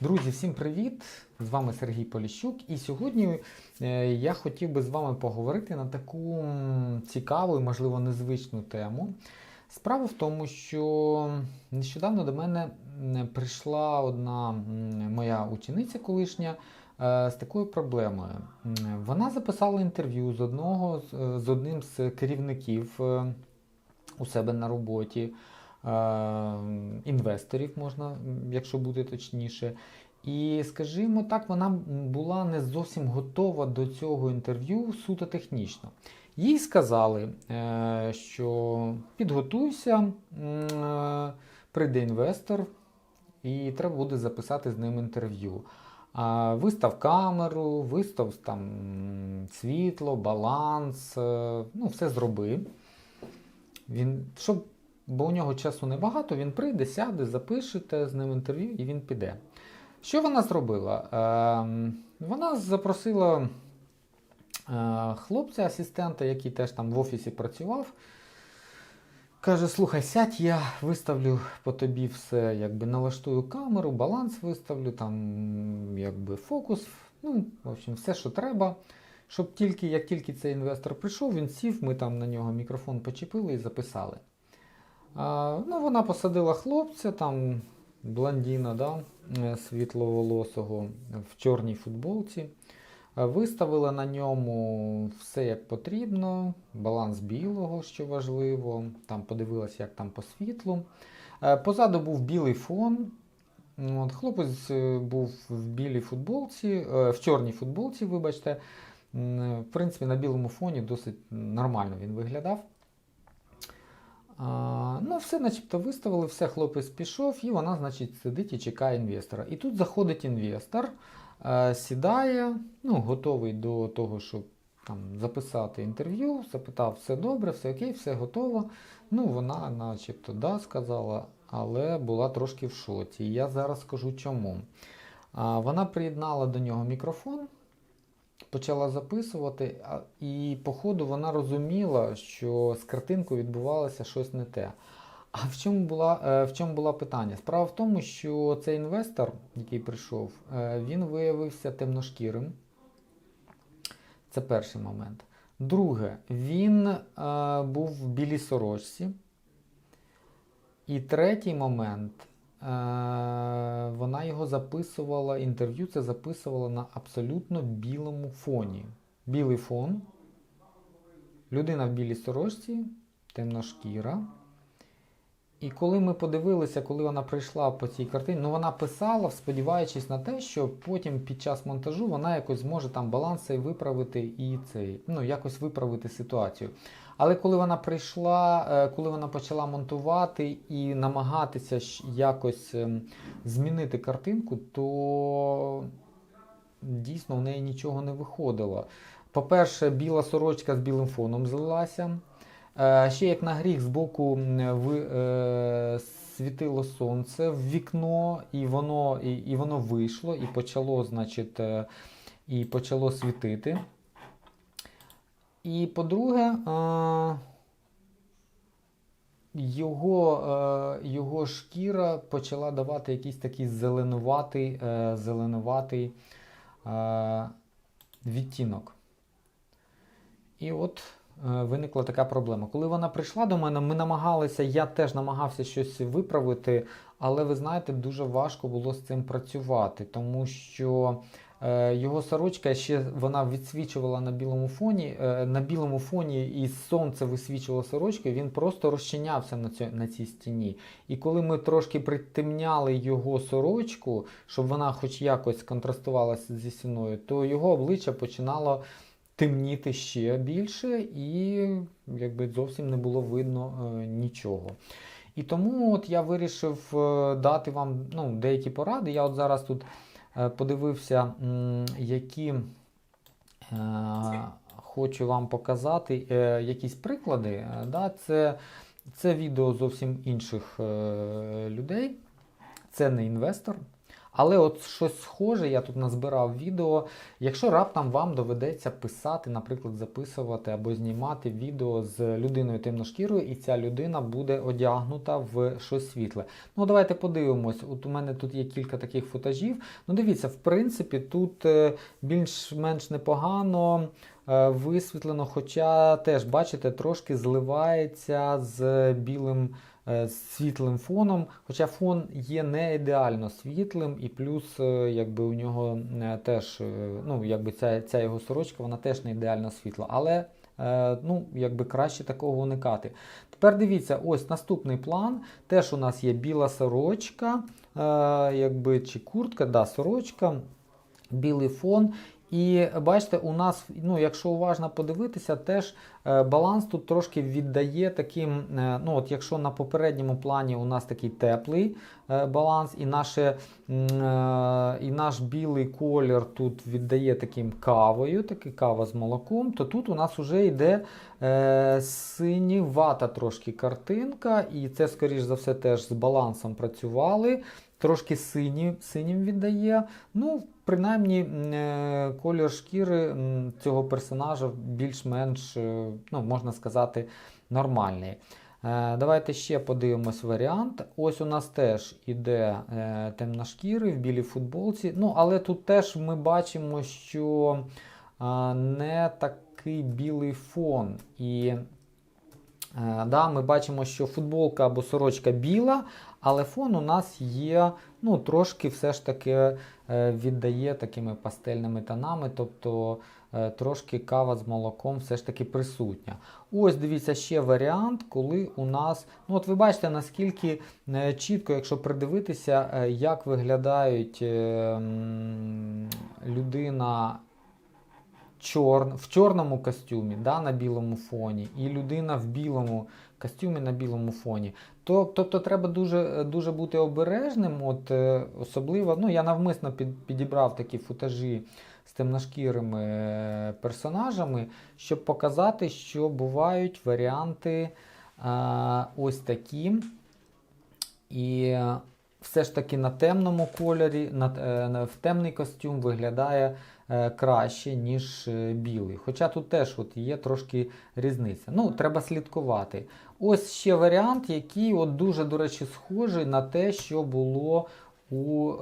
Друзі, всім привіт! З вами Сергій Поліщук. І сьогодні е, я хотів би з вами поговорити на таку цікаву і, можливо, незвичну тему. Справа в тому, що нещодавно до мене прийшла одна моя учениця колишня е, з такою проблемою. Вона записала інтерв'ю з одного з- е, одним з керівників у себе на роботі інвесторів, можна, якщо бути точніше. І, скажімо так, вона була не зовсім готова до цього інтерв'ю суто технічно. Їй сказали, е, що підготуйся, е, прийде інвестор, і треба буде записати з ним інтерв'ю. Вистав камеру, вистав там світло, баланс, е, ну, все зроби. Він, щоб, бо у нього часу небагато, він прийде, сяде, запишете з ним інтерв'ю і він піде. Що вона зробила? Ем, вона запросила е, хлопця, асистента, який теж там в офісі працював. Каже: слухай, сядь, я виставлю по тобі все, якби налаштую камеру, баланс виставлю, там якби фокус, ну, в общем, все, що треба. Щоб тільки, як тільки цей інвестор прийшов, він сів, ми там на нього мікрофон почепили і записали. А, ну, вона посадила хлопця, там блондіна, да, е, світловолосого в чорній футболці. Е, Виставила на ньому все як потрібно, баланс білого, що важливо. Там подивилася, як там по світлу. Е, Позаду був білий фон. От, хлопець був в білій футболці, в чорній футболці, вибачте. В принципі, на білому фоні досить нормально він виглядав. А, ну, все начебто виставили, все, хлопець пішов, і вона, значить, сидить і чекає інвестора. І тут заходить інвестор, е, сідає, ну, готовий до того, щоб там, записати інтерв'ю, запитав, все добре, все окей, все готово. Ну, вона, начебто, да, сказала, але була трошки в шоці. І я зараз скажу чому. А, вона приєднала до нього мікрофон, почала записувати, і по ходу вона розуміла, що з картинкою відбувалося щось не те. А в чому була, е, в чому була питання? Справа в тому, що цей інвестор, який прийшов, е, він виявився темношкірим. Це перший момент. Друге, він е, був в білій сорочці. І третій момент, е, його записувала, інтерв'ю це записувала на абсолютно білому фоні. Білий фон, людина в білій сорочці, темношкіра. І коли ми подивилися, коли вона прийшла по цій картині, ну вона писала, сподіваючись на те, що потім під час монтажу вона якось зможе там баланс цей виправити і цей, ну якось виправити ситуацію. Але коли вона прийшла, е, коли вона почала монтувати і намагатися якось ем, змінити картинку, то дійсно в неї нічого не виходило. По-перше, біла сорочка з білим фоном злилася. Е, Ще як на гріх збоку м, ви, е, світило сонце в вікно, і воно, і, і воно вийшло, і почало, значить, і почало світити. І по-друге, його, е, його шкіра почала давати якийсь такий зеленуватий, е, зеленуватий е, відтінок. І от виникла така проблема. Коли вона прийшла до мене, ми намагалися, я теж намагався щось виправити, але ви знаєте, дуже важко було з цим працювати, тому що його сорочка ще вона відсвічувала на білому фоні. Е, на білому фоні і сонце висвічувало сорочку, він просто розчинявся на, цьо, на цій стіні. І коли ми трошки притемняли його сорочку, щоб вона хоч якось контрастувалася зі стіною, то його обличчя починало темніти ще більше, і якби зовсім не було видно е, нічого. І тому от я вирішив е, дати вам ну, деякі поради. Я от зараз тут е, подивився, які е, хочу вам показати е, якісь приклади. Е, Да, це, це відео зовсім інших е, людей. Це не інвестор. Але от щось схоже, я тут назбирав відео. Якщо раптом вам доведеться писати, наприклад, записувати або знімати відео з людиною темношкірою, і ця людина буде одягнута в щось світле. Ну, давайте подивимось. От у мене тут є кілька таких футажів. Ну, дивіться, в принципі, тут е, більш-менш непогано е, висвітлено, хоча теж, бачите, трошки зливається з білим з світлим фоном. Хоча фон є не ідеально світлим, і плюс, е, якби у нього е, теж, е, ну, якби ця, ця його сорочка, вона теж не ідеально світла. Але е, ну, якби краще такого уникати. Тепер дивіться, ось наступний план. Теж у нас є біла сорочка, е, якби, чи куртка, да, сорочка, білий фон. І бачите, у нас, ну, якщо уважно подивитися, теж е, баланс тут трошки віддає таким. е, ну, от Якщо на попередньому плані у нас такий теплий е, баланс, і, наше, і наш білий колір тут віддає таким кавою, такий кава з молоком, то тут у нас вже йде синівата трошки картинка, і це, скоріш за все, теж з балансом працювали. Трошки сині, синім віддає. Ну, принаймні, е, колір шкіри цього персонажа більш-менш, е, ну, можна сказати, нормальний. Е, Давайте ще подивимось варіант. Ось у нас теж іде темношкірий в білій футболці. Ну, але тут теж ми бачимо, що не такий білий фон. І да, ми бачимо, що футболка або сорочка біла, але фон у нас є ну, трошки все ж таки е, віддає такими пастельними тонами, тобто е, трошки кава з молоком все ж таки присутня. Ось дивіться ще варіант, коли у нас, ну от ви бачите, наскільки е, чітко, якщо придивитися, як виглядають людина чор... в чорному костюмі да, на білому фоні, і людина в білому костюмі на білому фоні. То, тобто треба дуже, дуже бути обережним. От, е, особливо, ну, я навмисно під, підібрав такі футажі з темношкірими е, персонажами, щоб показати, що бувають варіанти е, ось такі. І все ж таки на темному кольорі, на, в темний костюм виглядає краще, ніж білий. Хоча тут теж от є трошки різниця. Ну, треба слідкувати. Ось ще варіант, який от дуже, до речі, схожий на те, що було у е,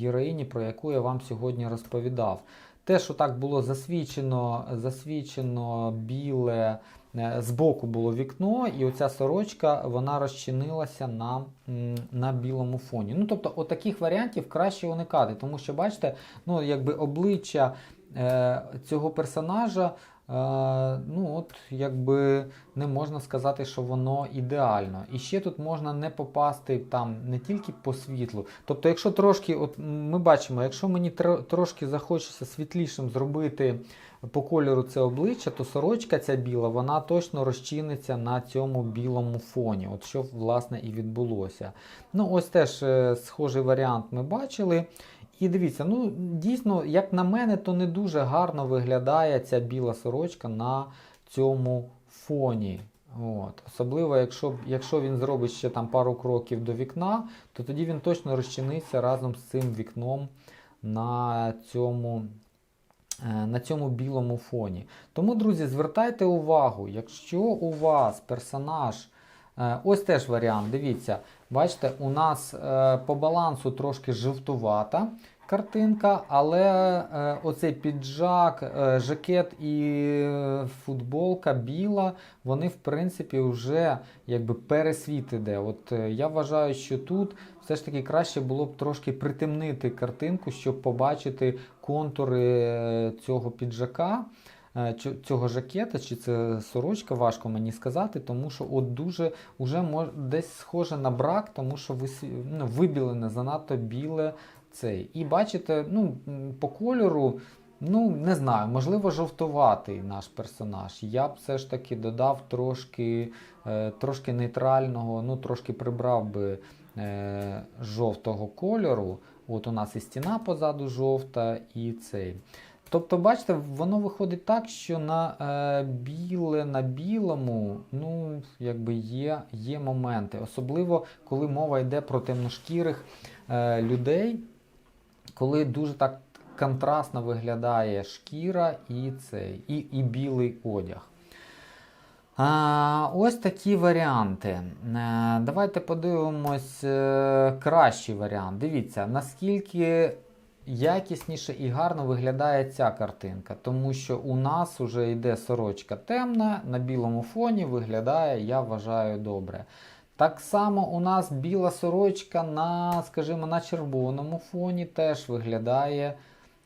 героїні, про яку я вам сьогодні розповідав. Те, що так було засвічено, засвічено біле, е, збоку було вікно, і оця сорочка вона розчинилася на, на білому фоні. Ну, тобто, от таких варіантів краще уникати, тому що, бачите, ну, якби обличчя е, цього персонажа. Ну, от, якби не можна сказати, що воно ідеально. І ще тут можна не попасти там не тільки по світлу. Тобто, якщо трошки, от ми бачимо, якщо мені тро- трошки захочеться світлішим зробити по кольору це обличчя, то сорочка ця біла, вона точно розчиниться на цьому білому фоні. От що власне і відбулося. Ну, ось теж е, схожий варіант ми бачили. І дивіться, ну дійсно, як на мене, то не дуже гарно виглядає ця біла сорочка на цьому фоні. От. Особливо, якщо, якщо він зробить ще там пару кроків до вікна, то тоді він точно розчиниться разом з цим вікном на цьому, е, на цьому білому фоні. Тому, друзі, звертайте увагу, якщо у вас персонаж. Е, Ось теж варіант. Дивіться, бачите, у нас е, по балансу трошки жовтувата картинка, але е, оцей піджак, е, жакет і е, футболка біла, вони в принципі вже якби пересвіт іде. От я вважаю, що тут все ж таки краще було б трошки притемнити картинку, щоб побачити контури цього піджака цього жакета, чи це сорочка, важко мені сказати, тому що от дуже уже мож, десь схоже на брак, тому що висві- ну, вибілене занадто біле цей. І бачите, ну, по кольору, ну, не знаю, можливо, жовтуватий наш персонаж. Я б все ж таки додав трошки, е, трошки нейтрального, ну, трошки прибрав би е, жовтого кольору. От у нас і стіна позаду жовта, і цей. Тобто, бачите, воно виходить так, що на е, біле на білому, ну, якби є, є моменти. Особливо, коли мова йде про темношкірих е, людей, коли дуже так контрастно виглядає шкіра і цей, і, і білий одяг. А, ось такі варіанти. Е, давайте подивимось е, кращий варіант. Дивіться, наскільки якісніше і гарно виглядає ця картинка, тому що у нас вже йде сорочка темна, на білому фоні виглядає, я вважаю, добре. Так само у нас біла сорочка на, скажімо, на червоному фоні теж виглядає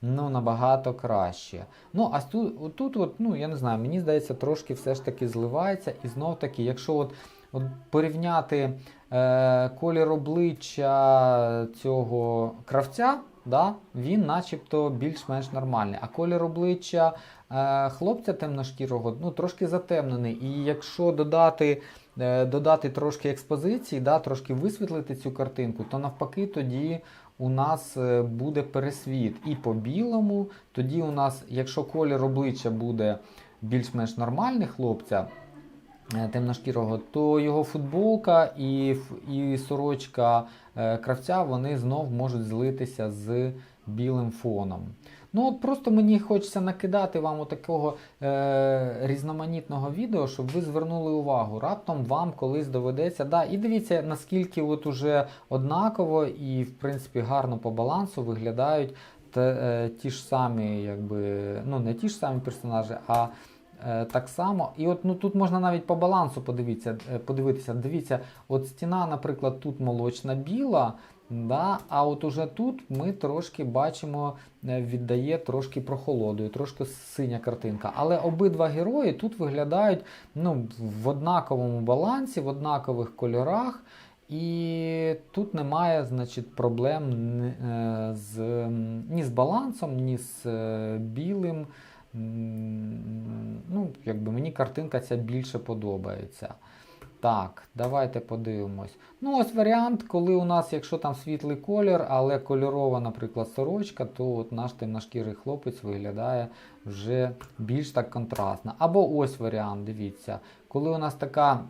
ну, набагато краще. Ну, а тут, тут от, ну, я не знаю, мені здається, трошки все ж таки зливається. І знов таки, якщо от, от порівняти е, колір обличчя цього кравця, да, він начебто більш-менш нормальний. А колір обличчя е, хлопця темношкірого ну, трошки затемнений. І якщо додати додати трошки експозиції, да, трошки висвітлити цю картинку, то навпаки тоді у нас е, буде пересвіт і по білому. Тоді у нас, якщо колір обличчя буде більш-менш нормальний хлопця, е, темношкірого, то його футболка і, і сорочка е, кравця вони знов можуть злитися з білим фоном. Ну от просто мені хочеться накидати вам отакого е, різноманітного відео, щоб ви звернули увагу. Раптом вам колись доведеться. Да, і дивіться, наскільки от уже однаково і в принципі гарно по балансу виглядають те, е, ті ж самі, якби, ну не ті ж самі персонажі, а е, так само. І от ну тут можна навіть по балансу подивитися. е, подивитися. Дивіться, от стіна, наприклад, тут молочна біла. Да, а от уже тут ми трошки бачимо, е, віддає трошки прохолодою, трошки синя картинка. Але обидва герої тут виглядають ну, в однаковому балансі, в однакових кольорах. І тут немає значить, проблем е, з, ні з балансом, ні з е, білим. Ну, якби мені картинка ця більше подобається. Так, давайте подивимось. Ну, ось варіант, коли у нас, якщо там світлий колір, але кольорова, наприклад, сорочка, то от наш темношкірий хлопець виглядає вже більш так контрастно. Або ось варіант, дивіться, коли у нас така,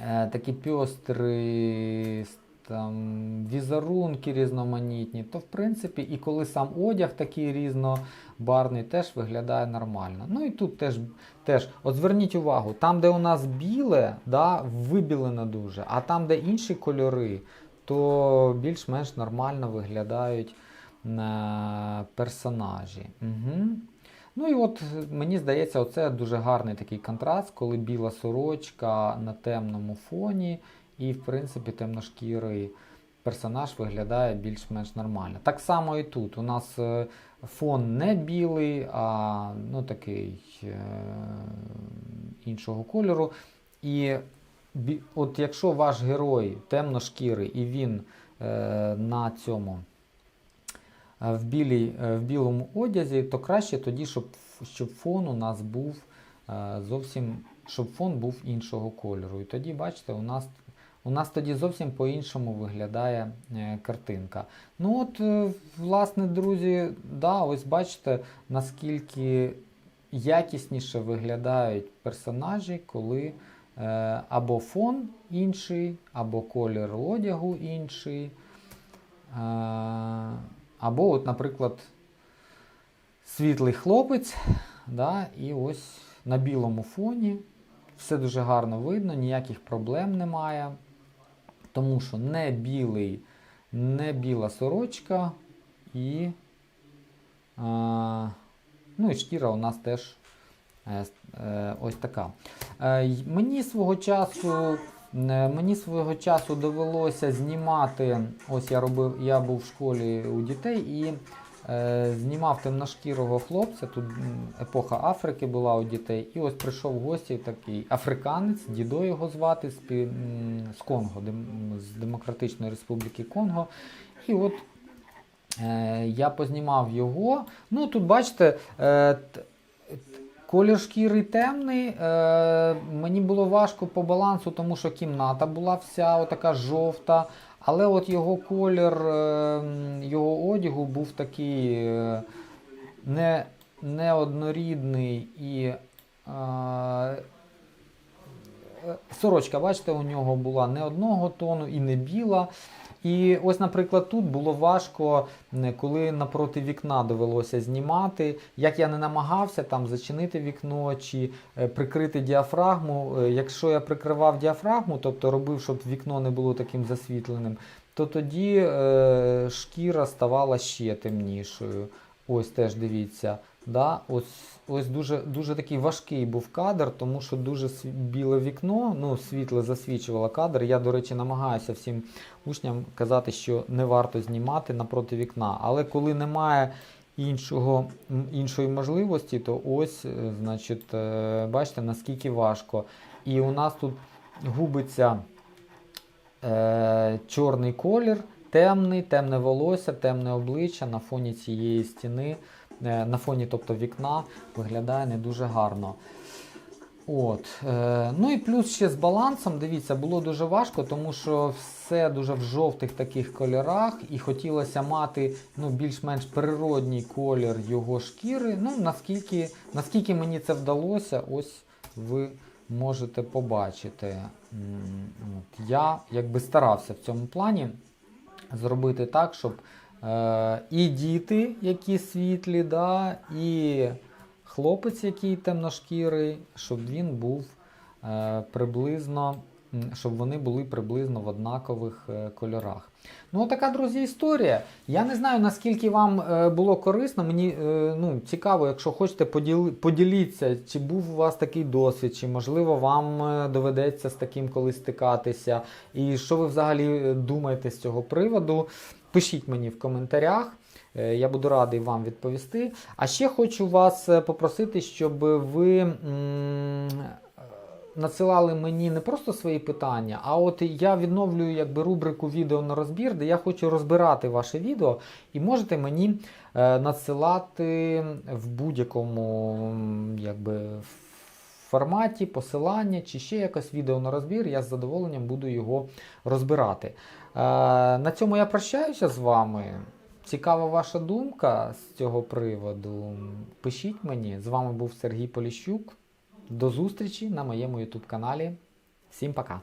е, такі пьострі там, візерунки різноманітні, то в принципі, і коли сам одяг такий різнобарний, теж виглядає нормально. Ну і тут теж Теж, от зверніть увагу, там, де у нас біле, да, вибілено дуже, а там, де інші кольори, то більш-менш нормально виглядають е, персонажі. Угу. Ну і от мені здається, оце дуже гарний такий контраст, коли біла сорочка на темному фоні, і, в принципі, темношкірий персонаж виглядає більш-менш нормально. Так само і тут. У нас е, фон не білий, а ну, такий е, іншого кольору. І от якщо ваш герой темношкірий і він е, на цьому е, в, білій, е, в білому одязі, то краще тоді, щоб, щоб фон у нас був е, зовсім, щоб фон був іншого кольору. І тоді, бачите, у нас у нас тоді зовсім по-іншому виглядає е, картинка. Ну от, е, власне, друзі, да, ось бачите, наскільки якісніше виглядають персонажі, коли е, або фон інший, або колір одягу інший. Е, або, от, наприклад, світлий хлопець, да, і ось на білому фоні. Все дуже гарно видно, ніяких проблем немає. Тому що не білий, не біла сорочка і, а, ну і шкіра у нас теж е, е, ось така. Е, мені свого часу. е, Мені свого часу довелося знімати. Ось я робив, я був в школі у дітей і знімав темношкірого хлопця. Тут епоха Африки була у дітей. І ось прийшов в гості такий африканець, дідо його звати з, Конго, з Демократичної Республіки Конго. І от е, я познімав його. Ну тут бачите. Е, Колір шкіри темний. Е, мені було важко по балансу, тому що кімната була вся така жовта. Але от його колір е, його одягу був такий е, не, неоднорідний і е, е, сорочка, бачите, у нього була не одного тону і не біла. І ось, наприклад, тут було важко, коли напроти вікна довелося знімати. Як я не намагався там зачинити вікно чи е, прикрити діафрагму. е, Якщо я прикривав діафрагму, тобто робив, щоб вікно не було таким засвітленим, то тоді е, шкіра ставала ще темнішою. Ось теж дивіться. Да? Ось, ось дуже, дуже такий важкий був кадр, тому що дуже біле вікно, ну, світло засвічувало кадр. Я, до речі, намагаюся всім учням казати, що не варто знімати напроти вікна. Але коли немає іншого, іншої можливості, то ось, е, значить, е, бачите, наскільки важко. І у нас тут губиться е, чорний колір, темний, темне волосся, темне обличчя на фоні цієї стіни, на фоні тобто, вікна виглядає не дуже гарно. От. Е, ну і плюс ще з балансом, дивіться, було дуже важко, тому що все дуже в жовтих таких кольорах, і хотілося мати ну, більш-менш природній колір його шкіри. Ну, наскільки, наскільки мені це вдалося, ось ви можете побачити. От. Я якби старався в цьому плані зробити так, щоб е, і діти, які світлі, да, і хлопець, який темношкірий, щоб він був е, приблизно, щоб вони були приблизно в однакових е, кольорах. Ну, така, друзі, історія. Я не знаю, наскільки вам е, було корисно. Мені е, ну, цікаво, якщо хочете, поділи, поділіться, чи був у вас такий досвід, чи можливо вам е, доведеться з таким колись стикатися. І що ви взагалі е, думаєте з цього приводу? Пишіть мені в коментарях. Е, Я буду радий вам відповісти. А ще хочу вас е, попросити, щоб ви е, надсилали мені не просто свої питання, а от я відновлюю якби рубрику відео на розбір, де я хочу розбирати ваше відео, і можете мені надсилати в будь-якому якби, форматі посилання чи ще якось відео на розбір. Я з задоволенням буду його розбирати. Е, на цьому я прощаюся з вами. Цікава ваша думка з цього приводу. Пишіть мені. З вами був Сергій Поліщук. До зустрічі на моєму YouTube каналі. Всім пока!